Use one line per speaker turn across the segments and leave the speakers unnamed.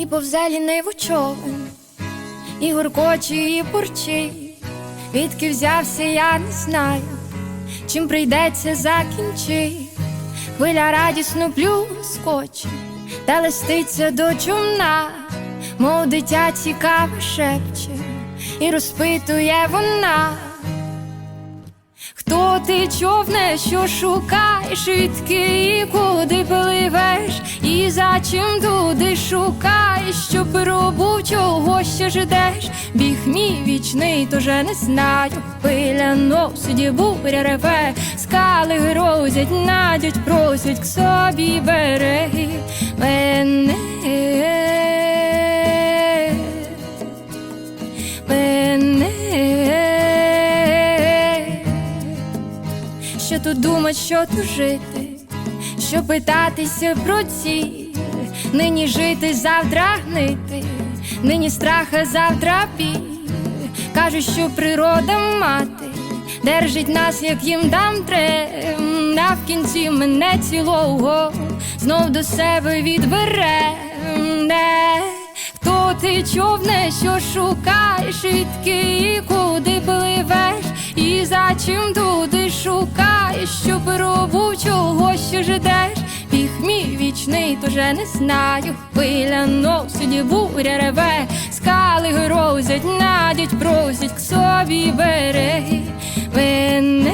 і повзе ліниву човен, і гуркоче, і бурчить, відки взявся, я не знаю, чим прийдеться закінчить. Хвиля радісно плюскоче, та листиться до чумна, мов дитя цікаве шепче, і розпитує вона. Хто ти човне, що шукаєш, відки і куди і за чим туди шукаєш, що пробув, чого ще ждеш, біг мій вічний, тоже не знаю. Пиля носить, буря реве, скали грозять, надять, просять к собі береги мене. Що тут думать, що тут жити, що питатися про ціль, нині жити, завтра гнити, нині страха, завтра біль. Кажуть, що природа мати держить нас, як їм дам трем, а в кінці мене цілого знов до себе відбере. Де Хто ти човне, що шукаєш, відки куди пливеш, і за чим туди шукаєш, що пробув, чого ще ждеш, біг мій вічний, тоже не знаю. Хвиля сюди буря реве, скали грозять, надять, просять к собі береги мене.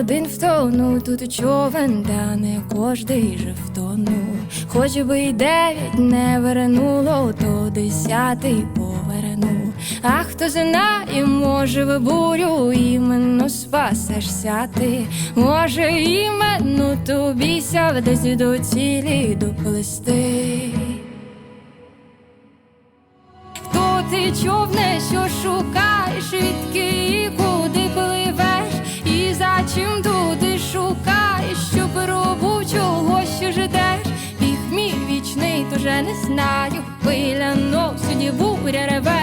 Один втонув тут човен, та не кожний же втонув. Хоч би й дев'ять не вернуло, то десятий повернув. А хто знає, може в бурю іменно спасешся ти, може іменно тобі ся десь до цілі доплести. Хто ти човне, що шукаєш, we did a vibe.